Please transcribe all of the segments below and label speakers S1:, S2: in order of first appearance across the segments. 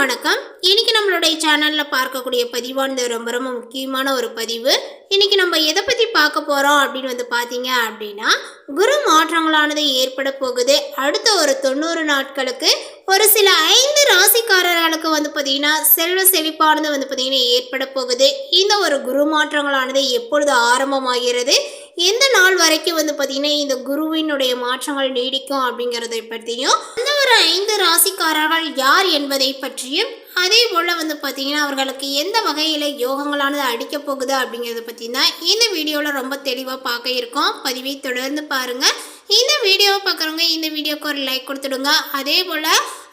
S1: வணக்கம். இன்னைக்கு நம்மளுடைய சேனலில் பார்க்கக்கூடிய பதிவானது ரொம்ப ரொம்ப முக்கியமான ஒரு பதிவு. இன்னைக்கு நம்ம எதை பற்றி பார்க்க போகிறோம் அப்படின்னு வந்து பார்த்தீங்க அப்படின்னா குரு மாற்றங்களானது ஏற்பட போகுது. அடுத்த ஒரு தொண்ணூறு நாட்களுக்கு ஒரு சில ஐந்து ராசிக்காரர்களுக்கு வந்து பார்த்தீங்கன்னா செல்வ செழிப்பானது வந்து பார்த்திங்கன்னா ஏற்பட போகுது. இந்த ஒரு குரு மாற்றங்களானது எப்பொழுது ஆரம்பமாகிறது? எந்த நாள் வரைக்கும் வந்து பார்த்தீங்கன்னா இந்த குருவினுடைய மாற்றங்கள் நீடிக்கும் அப்படிங்கிறதை பற்றியும் அந்த ஒரு ஐந்து ராசிக்காரர்கள் யார் என்பதை பற்றியும் அதே போல் வந்து பார்த்தீங்கன்னா அவர்களுக்கு எந்த வகையில் யோகங்களானது அடிக்க போகுது அப்படிங்கிறத பற்றி தான் இந்த வீடியோவில் ரொம்ப தெளிவாக பார்க்க இருக்கோம். பதிவை தொடர்ந்து பாருங்கள் இந்த வீடியோவை பார்க்குறவங்க இந்த வீடியோக்கு ஒரு லைக் கொடுத்துடுங்க. அதே போல்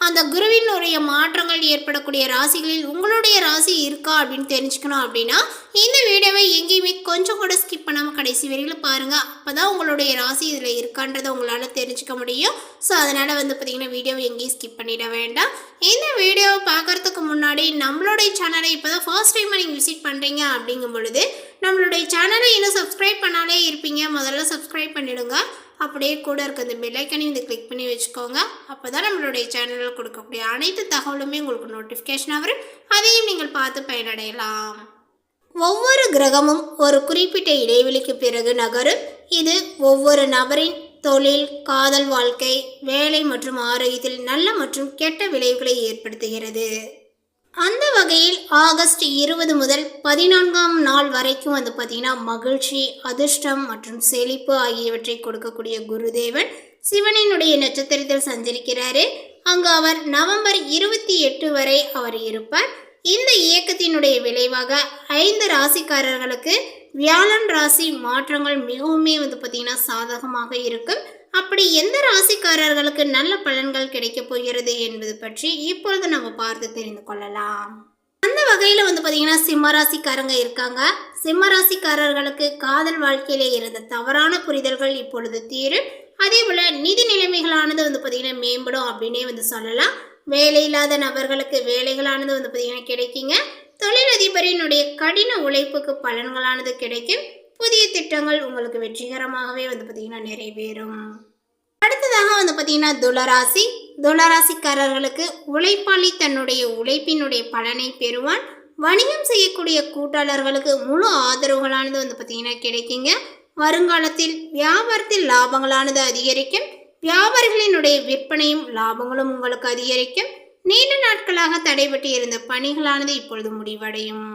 S1: அந்த குருவினுடைய மாற்றங்கள் ஏற்படக்கூடிய ராசிகளில் உங்களுடைய ராசி இருக்கா அப்படின்னு தெரிஞ்சுக்கணும் அப்படின்னா இந்த வீடியோவை எங்கேயுமே கொஞ்சம் கூட ஸ்கிப் பண்ணாமல் கடைசி வரையில் பாருங்கள் அப்போ தான் உங்களுடைய ராசி இதில் இருக்கான்றதை உங்களால் தெரிஞ்சுக்க முடியும். ஸோ அதனால் வந்து பார்த்தீங்கன்னா வீடியோவை எங்கேயும் ஸ்கிப் பண்ணிட வேண்டாம். இந்த வீடியோவை பார்க்குறதுக்கு முன்னாடி நம்மளுடைய சேனலை இப்போ தான் ஃபர்ஸ்ட் டைம் நீங்கள் விசிட் பண்ணுறீங்க அப்படிங்கும் பொழுது நம்மளுடைய சேனலை இன்னும் சப்ஸ்கிரைப் பண்ணாலே இருப்பீங்க. முதல்ல சப்ஸ்கிரைப் பண்ணிவிடுங்க அப்படியே கூட இருக்க இந்த பெல்லைக்கனையும் இதை கிளிக் பண்ணி வச்சுக்கோங்க. அப்போ தான் நம்மளுடைய சேனலில் கொடுக்கக்கூடிய அனைத்து தகவலுமே உங்களுக்கு நோட்டிஃபிகேஷன் வரும். அதையும் நீங்கள் பார்த்து பயனடையலாம். ஒவ்வொரு கிரகமும் ஒரு குறிப்பிட்ட இடைவெளிக்கு பிறகு நகரும். இது ஒவ்வொரு நபரின் தொழில் காதல் வாழ்க்கை வேலை மற்றும் ஆரோக்கியத்தில் நல்ல மற்றும் கெட்ட விளைவுகளை ஏற்படுத்துகிறது. அந்த வகையில் ஆகஸ்ட் இருபது முதல் பதினான்காம் நாள் வரைக்கும் வந்து பார்த்தீங்கன்னா மகிழ்ச்சி அதிர்ஷ்டம் மற்றும் செழிப்பு ஆகியவற்றை கொடுக்கக்கூடிய குருதேவன் சிவனினுடைய நட்சத்திரத்தில் சஞ்சரிக்கிறாரு. அங்கு அவர் நவம்பர் இருபத்தி எட்டு வரை அவர் இருப்பார். இந்த இயக்கத்தினுடைய விளைவாக ஐந்து ராசிக்காரர்களுக்கு வியாழன் ராசி மாற்றங்கள் மிகவுமே வந்து பார்த்திங்கன்னா சாதகமாக இருக்கும். அப்படி எந்த ராசிக்காரர்களுக்கு நல்ல பலன்கள் கிடைக்கப் போகிறது என்பது பற்றி இப்பொழுது நம்ம பார்த்து தெரிந்து கொள்ளலாம். அந்த வகையில் வந்து பார்த்தீங்கன்னா சிம்ம ராசிக்காரங்க இருக்காங்க. சிம்ம ராசிக்காரர்களுக்கு காதல் வாழ்க்கையில இருந்த தவறான புரிதல்கள் இப்பொழுது தீரும். அதே போல் நிதி நிலைமைகளானது வந்து பார்த்தீங்கன்னா மேம்படும் அப்படின்னே வந்து சொல்லலாம். வேலை இல்லாத நபர்களுக்கு வேலைகளானது வந்து பார்த்தீங்கன்னா கிடைக்குங்க. தொழிலதிபரினுடைய கடின உழைப்புக்கு பலன்களானது கிடைக்கும். புதிய திட்டங்கள் உங்களுக்கு வெற்றிகரமாகவே வந்து பார்த்தீங்கன்னா நிறைவேறும். அடுத்ததாக வந்து பார்த்தீங்கன்னா துளராசி. துளராசிக்காரர்களுக்கு உழைப்பாளி தன்னுடைய உழைப்பினுடைய பலனை பெறுவான். வணிகம் செய்யக்கூடிய கூட்டாளர்களுக்கு முழு ஆதரவுகளானது வந்து பார்த்தீங்கன்னா கிடைக்குங்க. வருங்காலத்தில் வியாபாரத்தில் லாபங்களானது அதிகரிக்கும். வியாபாரிகளினுடைய விற்பனையும் லாபங்களும் உங்களுக்கு அதிகரிக்கும். நீண்ட நாட்களாக தடைபட்டு இருந்த பணிகளானது இப்பொழுது முடிவடையும்.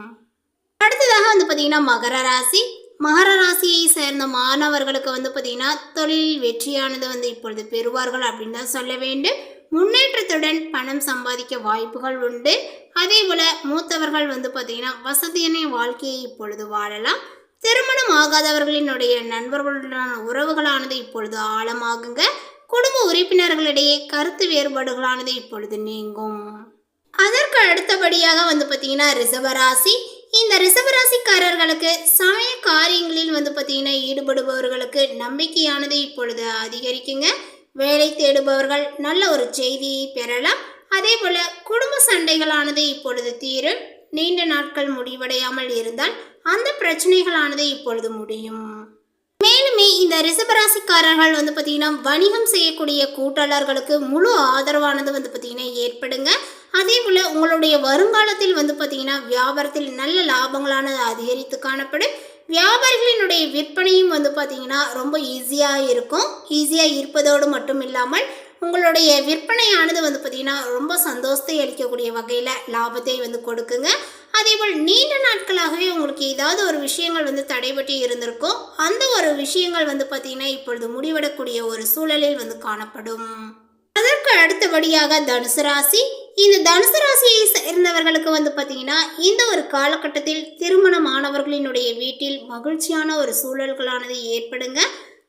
S1: அடுத்ததாக வந்து பார்த்தீங்கன்னா மகர ராசி. மகர ராசியை சேர்ந்த மாணவர்களுக்கு வந்து பார்த்தீங்கன்னா தொழில் வெற்றியானது வந்து இப்பொழுது பெறுவார்கள் அப்படின்னு தான் சொல்ல வேண்டும். முன்னேற்றத்துடன் பணம் சம்பாதிக்க வாய்ப்புகள் உண்டு. அதே போல் மூத்தவர்கள் வந்து பார்த்தீங்கன்னா வசதியான வாழ்க்கையை இப்பொழுது வாழலாம். திருமணம் ஆகாதவர்களினுடைய நண்பர்களுடனான உறவுகளானது இப்பொழுது ஆழமாகுங்க. குடும்ப உறுப்பினர்களிடையே கருத்து வேறுபாடுகளானது இப்பொழுது நீங்கும். அதற்கு அடுத்தபடியாக வந்து பார்த்தீங்கன்னா ரிசவராசி இந்த ரிசவராசிக்காரர்களுக்கு சமய காரியங்களில் வந்து பார்த்தீங்கன்னா ஈடுபடுபவர்களுக்கு நம்பிக்கையானது இப்பொழுது அதிகரிக்குங்க. வேலை தேடுபவர்கள் நல்ல ஒரு செய்தியை பெறலாம். அதே போல குடும்ப சண்டைகளானது இப்பொழுது தீரும். நீண்ட நாட்கள் முடிவடையாமல் இருந்தால் அந்த பிரச்சனைகளானது இப்பொழுது முடியும். மேலுமே இந்த ரிசபராசிக்காரர்கள் வந்து பார்த்தீங்கன்னா வணிகம் செய்யக்கூடிய கூட்டாளர்களுக்கு முழு ஆதரவானது வந்து பார்த்தீங்கன்னா ஏற்படுங்க. அதே போல் உங்களுடைய வருங்காலத்தில் வந்து பார்த்தீங்கன்னா வியாபாரத்தில் நல்ல லாபங்களானது அதிகரித்து காணப்படும். வியாபாரிகளினுடைய விற்பனையும் வந்து பார்த்தீங்கன்னா ரொம்ப ஈஸியாக இருக்கும். ஈஸியாக இருப்பதோடு மட்டும் இல்லாமல் உங்களுடைய விற்பனையானது வந்து பார்த்திங்கன்னா ரொம்ப சந்தோஷத்தை அளிக்கக்கூடிய வகையில் லாபத்தை வந்து கொடுக்குங்க. அதேபோல் நீண்ட நாட்களாகவே உங்களுக்கு ஏதாவது ஒரு விஷயங்கள் வந்து தடைபட்டு இருந்திருக்கும். அந்த ஒரு விஷயங்கள் வந்து பார்த்திங்கன்னா இப்பொழுது முடிவடக்கூடிய ஒரு சூழலில் வந்து காணப்படும். அதற்கு அடுத்தபடியாக தனுசு ராசி. இந்த தனுசு ராசியை சேர்ந்தவர்களுக்கு வந்து பார்த்தீங்கன்னா இந்த ஒரு காலகட்டத்தில் திருமணமானவர்களினுடைய வீட்டில் மகிழ்ச்சியான ஒரு சூழல்களானது ஏற்படுங்க.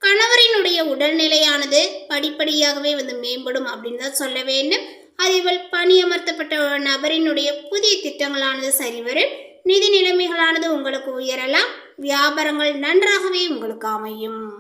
S1: கணவரினுடைய உடல்நிலையானது படிப்படியாகவே வந்து மேம்படும் அப்படின்னு தான் சொல்ல வேண்டும். அதேபோல் பணியமர்த்தப்பட்ட நபரினுடைய புதிய திட்டங்களானது சரிவரும் நிதி நிலைமைகளானது உங்களுக்கு உயரலாம். வியாபாரங்கள் நன்றாகவே உங்களுக்கு அமையும்.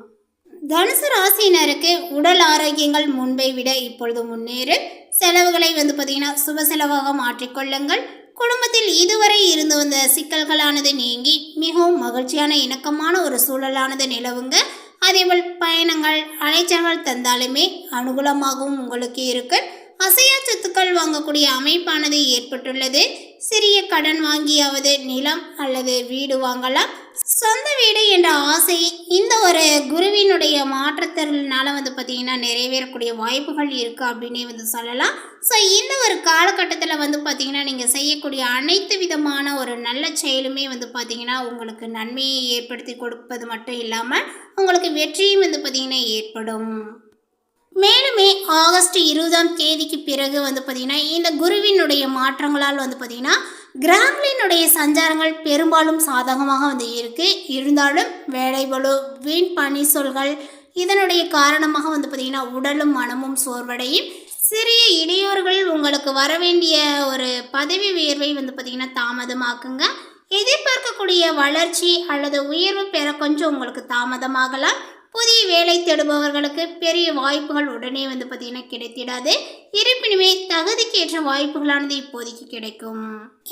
S1: தனுசு ராசினருக்கு உடல் ஆரோக்கியங்கள் முன்பை விட இப்பொழுது முன்னேறும் செலவுகளை வந்து பார்த்தீங்கன்னா சுப செலவாக மாற்றிக்கொள்ளுங்கள் குடும்பத்தில் இதுவரை இருந்து வந்த சிக்கல்களானது நீங்கி மிகவும் மகிழ்ச்சியான இணக்கமான ஒரு சூழலானது நிலவுங்க. அதேபோல் பயணங்கள் அலைச்சல்கள் தந்தாலுமே அனுகூலமாகவும் உங்களுக்கு இருக்கு. அசையா சொத்துக்கள் வாங்கக்கூடிய அமைப்பானது ஏற்பட்டுள்ளது. சிறிய கடன் வாங்கியாவது நிலம் அல்லது வீடு வாங்கலாம். சொந்த வீடு என்ற ஆசை இந்த ஒரு குருவினுடைய மாற்றத்தினால வந்து பார்த்திங்கன்னா நிறைவேறக்கூடிய வாய்ப்புகள் இருக்குது அப்படின்னே வந்து சொல்லலாம். ஸோ இந்த ஒரு காலகட்டத்தில் வந்து பார்த்திங்கன்னா நீங்கள் செய்யக்கூடிய அனைத்து விதமான ஒரு நல்ல செயலுமே வந்து பார்த்திங்கன்னா உங்களுக்கு நன்மையை ஏற்படுத்தி கொடுப்பது மட்டும் இல்லாமல் உங்களுக்கு வெற்றியும் வந்து பார்த்திங்கன்னா ஏற்படும். மேலுமே ஆகஸ்ட் இருபதாம் தேதிக்கு பிறகு வந்து பார்த்திங்கன்னா இந்த குருவினுடைய மாற்றங்களால் வந்து பார்த்திங்கன்னா கிராம்லினுடைய சஞ்சாரங்கள் பெரும்பாலும் சாதகமாக வந்து இருக்கு. இருந்தாலும் வேலைபளு வீண் பணி சொல்கள் இதனுடைய காரணமாக வந்து பார்த்திங்கன்னா உடலும் மனமும் சோர்வடையும். சிறிய இடையூறுகள் உங்களுக்கு வர வேண்டிய ஒரு பதவி உயர்வை வந்து பார்த்திங்கன்னா தாமதமாக்குங்க. எதிர்பார்க்கக்கூடிய வளர்ச்சி அல்லது உயர்வு பெற கொஞ்சம் உங்களுக்கு தாமதமாகலாம். புதிய வேலை தேடுபவர்களுக்கு பெரிய வாய்ப்புகள் உடனே வந்து பார்த்தீங்கன்னா கிடைத்திடாது. இருப்பினுமே தகுதிக்கு ஏற்ற வாய்ப்புகளானது இப்போதைக்கு கிடைக்கும்.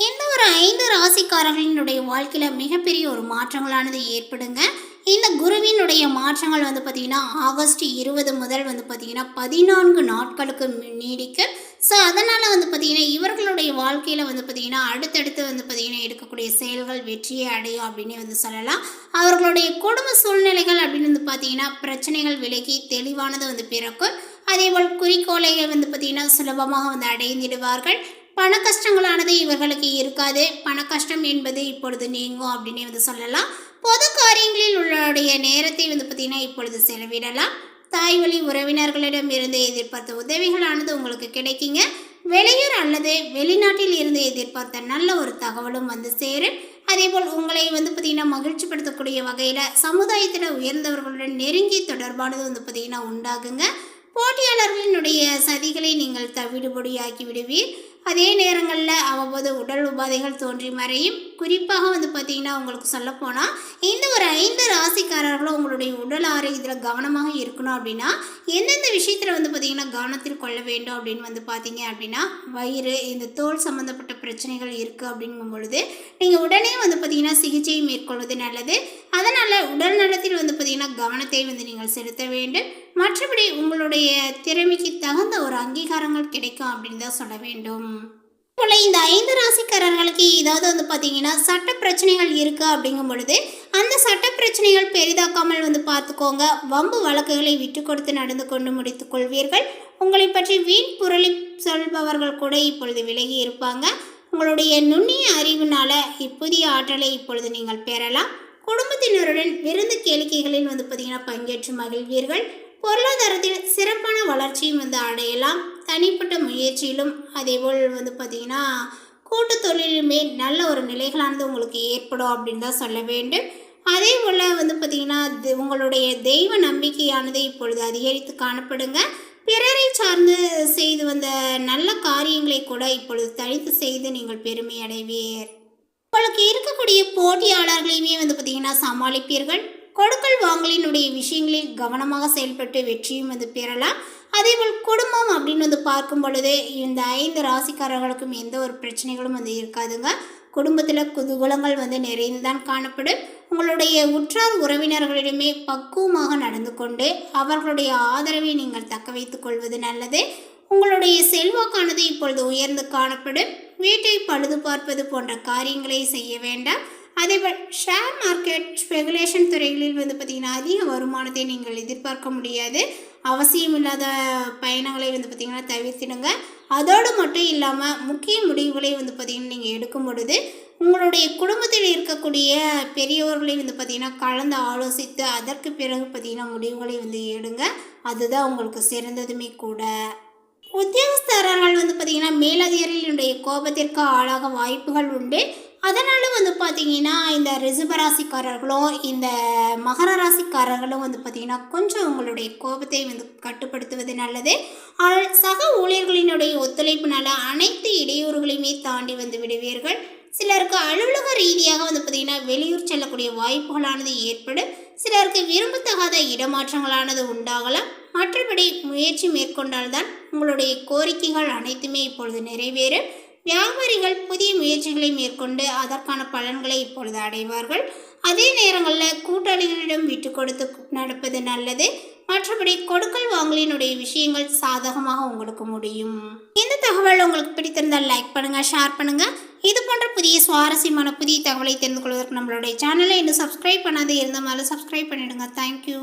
S1: இந்த ஒரு ஐந்து ராசிக்காரர்களினுடைய வாழ்க்கையில் மிகப்பெரிய ஒரு மாற்றங்களானது ஏற்படுங்க. இந்த குருவினுடைய மாற்றங்கள் வந்து பார்த்திங்கன்னா ஆகஸ்ட் இருபது முதல் வந்து பார்த்திங்கன்னா பதினான்கு நாட்களுக்கு நீடிக்க ஸோ அதனால் வந்து பார்த்திங்கன்னா இவர்களுடைய வாழ்க்கையில் வந்து பார்த்திங்கன்னா அடுத்தடுத்து வந்து பார்த்திங்கன்னா எடுக்கக்கூடிய செயல்கள் வெற்றியை அடையும் அப்படின்னு வந்து சொல்லலாம். அவர்களுடைய குடும்ப சூழ்நிலைகள் அப்படின்னு வந்து பார்த்திங்கன்னா பிரச்சனைகள் விலகி தெளிவானது வந்து பிறக்கும். அதேபோல் குறிக்கோளைகள் வந்து பார்த்திங்கன்னா சுலபமாக வந்து அடைந்திடுவார்கள் பண கஷ்டங்களானது இவர்களுக்கு இருக்காது. பண கஷ்டம் என்பது இப்பொழுது நீங்கும் அப்படின்னு வந்து சொல்லலாம். பொது காரியங்களில் உள்ளடைய நேரத்தை வந்து பார்த்திங்கன்னா இப்பொழுது செலவிடலாம். தாய் வழி உறவினர்களிடம் இருந்து எதிர்பார்த்த உதவிகளானது உங்களுக்கு கிடைக்குங்க. வெளியூர் அல்லது வெளிநாட்டில் இருந்து எதிர்பார்த்த நல்ல ஒரு தகவலும் வந்து சேரும். அதேபோல் உங்களை வந்து பார்த்திங்கன்னா மகிழ்ச்சிப்படுத்தக்கூடிய வகையில் சமுதாயத்தில் உயர்ந்தவர்களுடன் நெருங்கி தொடர்பானது வந்து பார்த்திங்கன்னா உண்டாகுங்க. போட்டியாளர்களினுடைய சதிகளை நீங்கள் தவிடுபடியாக்கி விடுவீர். அதே நேரங்களில் அவ்வப்போது உடல் உபாதைகள் தோன்றி மறையும். குறிப்பாக வந்து பார்த்தீங்கன்னா உங்களுக்கு சொல்லப்போனால் இந்த ஒரு ஐந்து ராசிக்காரர்களும் உங்களுடைய உடல் ஆரோக்கியத்தில் கவனமாக இருக்கணும் அப்படின்னா எந்தெந்த விஷயத்தில் வந்து பார்த்தீங்கன்னா கவனத்தில் கொள்ள வேண்டும் அப்படின்னு வந்து பார்த்தீங்க அப்படின்னா வயிறு இந்த தோல் சம்மந்தப்பட்ட பிரச்சனைகள் இருக்குது அப்படிங்கும் பொழுது நீங்கள் உடனே வந்து பார்த்தீங்கன்னா சிகிச்சையை மேற்கொள்வது நல்லது. அதனால் உடல் நலத்தில் வந்து பார்த்தீங்கன்னா கவனத்தை வந்து நீங்கள் செலுத்த வேண்டும். மற்றபடி உங்களுடைய திறமைக்கு தகுந்த ஒரு அங்கீகாரங்கள் கிடைக்கும் அப்படின்னு தான் சொல்ல வேண்டும். போல இந்த ஐந்து ராசிக்காரர்களுக்கு ஏதாவது வந்து பார்த்தீங்கன்னா சட்ட பிரச்சனைகள் இருக்குது அப்படிங்கும் பொழுது அந்த சட்ட பிரச்சனைகள் பெரிதாக்காமல் வந்து பார்த்துக்கோங்க. வம்பு வழக்குகளை விட்டு கொடுத்து நடந்து கொண்டு முடித்துக் கொள்வீர்கள். உங்களை பற்றி வீண் புரளி சொல்பவர்கள் கூட இப்பொழுது விலகி இருப்பாங்க. உங்களுடைய நுண்ணிய அறிவினால் இப்புதிய ஆற்றலை இப்பொழுது நீங்கள் பெறலாம். குடும்பத்தினருடன் விருந்து கேளிக்கைகளில் வந்து பார்த்தீங்கன்னா பங்கேற்று மகிழ்வீர்கள். பொருளாதாரத்தில் சிறப்பான வளர்ச்சியும் வந்து அடையலாம். தனிப்பட்ட முயற்சியிலும் அதேபோல் வந்து பார்த்திங்கன்னா கூட்டு தொழிலுமே நல்ல ஒரு நிலைகளானது உங்களுக்கு ஏற்படும் அப்படின்னு தான் சொல்ல வேண்டும். அதே போல் வந்து பார்த்திங்கன்னா உங்களுடைய தெய்வ நம்பிக்கையானது இப்பொழுது அதிகரித்து காணப்படுங்க. பிறரை சார்ந்து செய்து வந்த நல்ல காரியங்களை கூட இப்பொழுது தனித்து செய்து நீங்கள் பெருமை அடைவீர் உங்களுக்கு இருக்கக்கூடிய போட்டியாளர்களையுமே வந்து பார்த்திங்கன்னா சமாளிப்பீர்கள். கொடுக்கல் வாங்கலினுடைய விஷயங்களில் கவனமாக செயல்பட்டு வெற்றியும் வந்து பெறலாம். அதேபோல் குடும்பம் அப்படின்னு வந்து பார்க்கும் பொழுது இந்த ஐந்து ராசிக்காரர்களுக்கும் எந்த ஒரு பிரச்சனைகளும் வந்து இருக்காதுங்க. குடும்பத்தில் குதூகலங்கள் வந்து நிறைந்து தான் காணப்படும். உங்களுடைய உற்றார் உறவினர்களிடமே பக்குவமாக நடந்து கொண்டு அவர்களுடைய ஆதரவை நீங்கள் தக்க வைத்துக் கொள்வது நல்லது. உங்களுடைய செல்வாக்கானது இப்பொழுது உயர்ந்து காணப்படும். வீட்டை பழுது பார்ப்பது போன்ற காரியங்களை செய்ய வேண்டாம். அதேபோல் ஷேர் மார்க்கெட் ஸ்பெகுலேஷன் துறைகளில் வந்து பார்த்திங்கன்னா அதிக வருமானத்தை நீங்கள் எதிர்பார்க்க முடியாது. அவசியமில்லாத பயணங்களை வந்து பார்த்திங்கன்னா தவிர்த்திடுங்க. அதோடு மட்டும் இல்லாமல் முக்கிய முடிவுகளை வந்து பார்த்திங்கன்னா நீங்கள் எடுக்கும் பொழுது உங்களுடைய குடும்பத்தில் இருக்கக்கூடிய பெரியவர்களை வந்து பார்த்திங்கன்னா கலந்து ஆலோசித்து அதற்கு பிறகு பார்த்திங்கன்னா முடிவுகளை வந்து எடுங்க. அதுதான் உங்களுக்கு சிறந்ததுமே கூட. உத்தியோகஸ்தரர்கள் வந்து பார்த்திங்கன்னா மேலதிகாரிகளுடைய கோபத்திற்கு ஆளாக வாய்ப்புகள் உண்டு. அதனால் வந்து பார்த்திங்கன்னா இந்த ரிஷபராசிக்காரர்களும் இந்த மகர ராசிக்காரர்களும் வந்து பார்த்திங்கன்னா கொஞ்சம் உங்களுடைய கோபத்தை வந்து கட்டுப்படுத்துவது நல்லது. ஆனால் சக ஊழியர்களினுடைய ஒத்துழைப்புனால அனைத்து இடையூறுகளையுமே தாண்டி வந்து விடுவீர்கள். சிலருக்கு அலுவலக ரீதியாக வந்து பார்த்திங்கன்னா வெளியூர் செல்லக்கூடிய வாய்ப்புகளானது ஏற்படும். சிலருக்கு விரும்பத்தகாத இடமாற்றங்களானது உண்டாகலாம். மற்றபடி முயற்சி மேற்கொண்டால்தான் உங்களுடைய கோரிக்கைகள் அனைத்துமே இப்பொழுது நிறைவேறும். வியாபாரிகள் புதிய முயற்சிகளை மேற்கொண்டு அதற்கான பலன்களை இப்பொழுது அடைவார்கள். அதே நேரங்களில் கூட்டாளிகளிடம் விட்டு கொடுத்து நடப்பது நல்லது. மற்றபடி கொடுக்கல் வாங்கலினுடைய விஷயங்கள் சாதகமாக உங்களுக்கு முடியும். இந்த தகவல் உங்களுக்கு பிடித்திருந்தால் லைக் பண்ணுங்க ஷேர் பண்ணுங்க. இது போன்ற புதிய சுவாரஸ்யமான புதிய தகவலை தெரிந்து கொள்வதற்கு நம்மளுடைய சேனலை இன்னும் சப்ஸ்கிரைப் பண்ணாது இருந்த மாதிரி சப்ஸ்கிரைப் பண்ணிடுங்க தேங்க்யூ